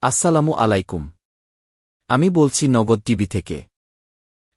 আসসালামু আলাইকুম। আমি বলছি নগদ টিভি থেকে।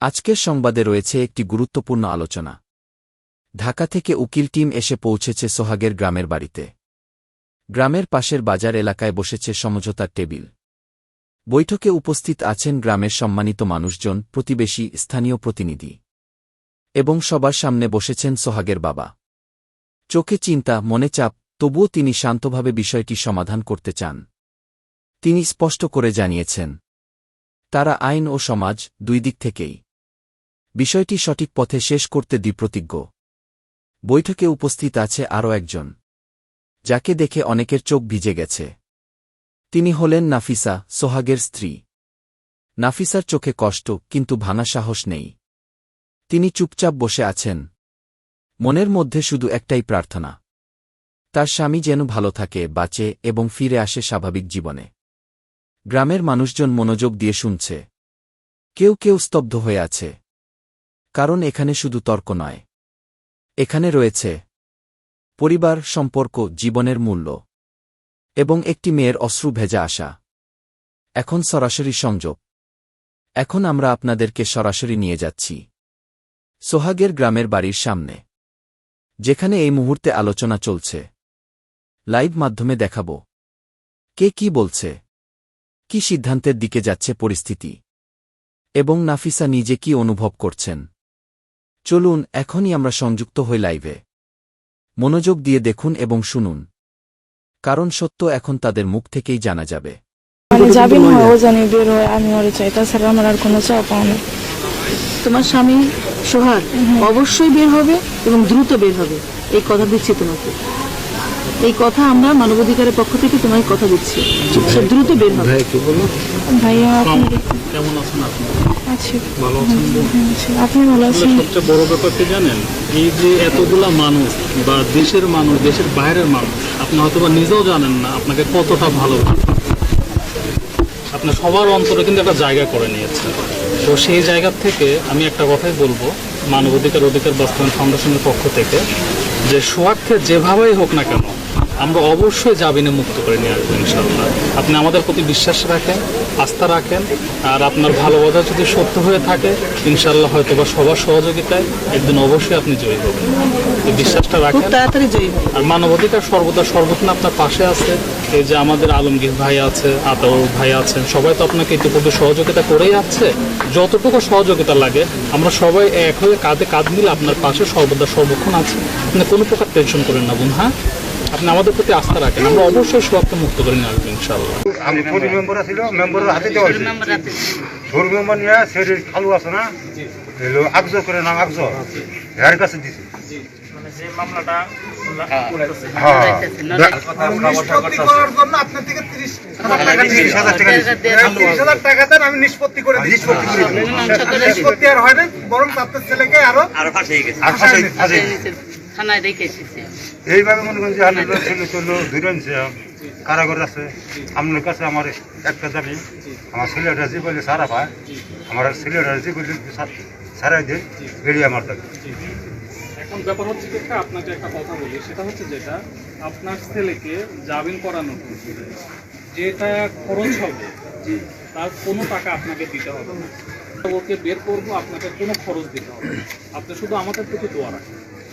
আজকের সংবাদে রয়েছে একটি গুরুত্বপূর্ণ আলোচনা। ঢাকা থেকে উকিল টিম এসে পৌঁছেছে সোহাগের গ্রামের বাড়িতে। গ্রামের পাশের বাজার এলাকায় বসেছে সমঝোতার টেবিল। বৈঠকে উপস্থিত আছেন গ্রামের সম্মানিত মানুষজন, প্রতিবেশী, স্থানীয় প্রতিনিধি। এবং সবার সামনে বসেছেন সোহাগের বাবা। চোখে চিন্তা, মনে চাপ, তবুও তিনি শান্তভাবে বিষয়টি সমাধান করতে চান। তিনি স্পষ্ট করে জানিয়েছেন। তারা আইন ও সমাজ দুই দিক থেকেই। বিষয়টি সঠিক পথে শেষ করতে দ্বিপ্রতিজ্ঞ। বৈঠকে উপস্থিত আছে আরও একজন। যাকে দেখে অনেকের চোখ ভিজে গেছে। তিনি হলেন নাফিসা সোহাগের স্ত্রী। নাফিসার চোখে কষ্ট, কিন্তু ভাঙা সাহস নেই। তিনি চুপচাপ বসে আছেন। মনের মধ্যে শুধু একটাই প্রার্থনা। তার স্বামী যেন ভালো থাকে, বাঁচে এবং ফিরে আসে স্বাভাবিক জীবনে। গ্রামের মানুষজন মনোযোগ দিয়ে শুনছে। কেউ কেউ স্তব্ধ হয়ে আছে। কারণ এখানে শুধু তর্ক নয়। এখানে রয়েছে পরিবার, সম্পর্ক, জীবনের মূল্য এবং একটি মেয়ের অশ্রু ভেজা আসা এখন সরাসরি সংযোগ। এখন আমরা আপনাদেরকে সরাসরি নিয়ে যাচ্ছি। সোহাগের গ্রামের বাড়ির সামনে। যেখানে এই মুহূর্তে আলোচনা চলছে। লাইভ মাধ্যমে দেখাব। কে কি বলছে? কি সিদ্ধান্তের দিকে যাচ্ছে পরিস্থিতি? এবং নাফিসা নিজে কি অনুভব করছেন? চলুন এখনই আমরা সংযুক্ত হই লাইভে। মনোযোগ দিয়ে দেখুন এবং শুনুন। কারণ সত্য এখন তাদের মুখ থেকেই জানা যাবে। যাবি না ও জানি বের হয় আমি ওরে চাই। তাছাড়া আমার আর কোনো চাপ পাও না তোমার স্বামী সোহাগ অবশ্যই বের হবে এবং দ্রুত বের হবে। এই কথা দিচ্ছি তোমাকে। এই কথা আমরা মানবাধিকারের পক্ষ থেকে তোমায় কথা দিচ্ছি। সে দ্রুত বের হবে। ভাইয়া আপনি কেমন আছেন আপনি? আছি। ভালো আছেন আপনি ভালো আছেন? সবচেয়ে বড় ব্যাপার কি জানেন? এই যে এতগুলা মানুষ বা দেশের মানুষ দেশের বাইরের মানুষ আপনি হয়তো বা নিজেও জানেন না আপনাকে কতটা ভালোবাসে। আপনার সবার অন্তরে কিন্তু একটা জায়গা করে নিয়েছে তো সেই জায়গা থেকে আমি একটা কথাই বলব মানবাধিকার অধিকার বাস্তবায়ন ফাউন্ডেশনের পক্ষ থেকে যে সোহাগকে যেভাবেই হোক না কেন আমরা অবশ্যই জামিনে মুক্ত করে নিয়ে আসব ইনশাল্লাহ আপনি আমাদের প্রতি বিশ্বাস রাখেন আস্থা রাখেন আর আপনার ভালোবাসা যদি সত্য হয়ে থাকে ইনশাল্লাহ হয়তো বা সবার সহযোগিতায় একদিন অবশ্যই আপনি জয়ী হবেন। বিশ্বাসটা রাখেন। তাড়াতাড়ি জয়ী আর মানবাধিকার সর্বদা সর্বক্ষণ আপনার পাশে আছে। এই যে আমাদের আলমগীর ভাই আছে আতাউর ভাই আছেন সবাই তো আপনাকে ইতিপূর্বে সহযোগিতা করেই আছে। যতটুকু সহযোগিতা লাগে আমরা সবাই এক হয়ে কাঁধে কাঁধ মিলে আপনার পাশে সর্বদা সর্বক্ষণ আছে। আপনি কোনো প্রকার টেনশন করেন না বোন হ্যাঁ? আপনি আমাদের প্রতি আস্থা রাখেন আমরা অবশ্যই সবাইকে মুক্ত করে নিয়ে আসব ইনশাল্লাহ আমি ফোর্টি মেম্বার ছিল মেম্বারের হাতে দেওয়া হয়েছে ষোল মেম্বার নিয়ে শরীর খালু আছে না? এলো করে নাম এর কাছে দিছে। হ্যাঁ। আমি নিষ্পত্তি করে নিষ্পত্তি করে। নিষ্পত্তি আর হয় না বরং আপনার ছেলেকে আরও আর ফাঁসাই দিছে। থানায় রেখে এসেছে। এইভাবে মনে করেন যে হান্ড্রেড ছেলে চলল ধরে আনছে কারাগার আছে আপনার কাছে আমার একটা দাবি আমার ছেলেটা যে বলে সারা ভাই আমার ছেলেটা যে বলে সারাই দিয়ে বেরিয়ে আমার দাবি। এখন ব্যাপার হচ্ছে যেটা আপনাকে একটা কথা বলি সেটা হচ্ছে যেটা আপনার ছেলেকে জামিন করানো যেটা খরচ হবে তার কোনো টাকা আপনাকে দিতে হবে না। ওকে বের করব আপনাকে কোনো খরচ দিতে হবে আপনি শুধু আমাদের প্রতি দোয়া রাখেন।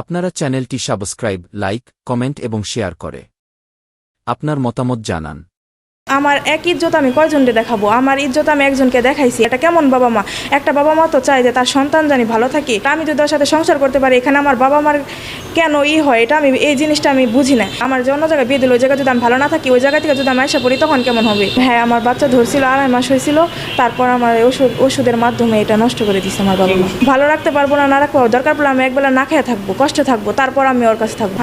আপনারা চ্যানেলটি সাবস্ক্রাইব লাইক কমেন্ট এবং শেয়ার করে। আপনার মতামত জানান। আমার এক ইজ্জত আমি কয়জনকে দেখাবো? আমার ইজ্জত আমি একজনকে দেখাইছি। এটা কেমন বাবা মা? একটা বাবা মা তো চায় যে তার সন্তান জানি ভালো থাকে। আমি যদি ওর সাথে সংসার করতে পারি, এখানে আমার বাবা মার কেন ই হয়? এটা আমি, এই জিনিসটা আমি বুঝি না। আমার যে অন্য জায়গায় বিয়ে দিল, ওই জায়গায় যদি আমি ভালো না থাকি, ওই জায়গা থেকে যদি আমি আসা পড়ি, তখন কেমন হবে? হ্যাঁ আমার বাচ্চা ধরছিল, আড়াই মাস হয়েছিল। তারপর আমার ওষুধ, ওষুধের মাধ্যমে এটা নষ্ট করে দিচ্ছে আমার বাবা মা। ভালো রাখতে পারব না না রাখব, দরকার পড়লে আমি একবেলা না খেয়ে থাকব, কষ্ট থাকব, তারপর আমি ওর কাছে থাকব।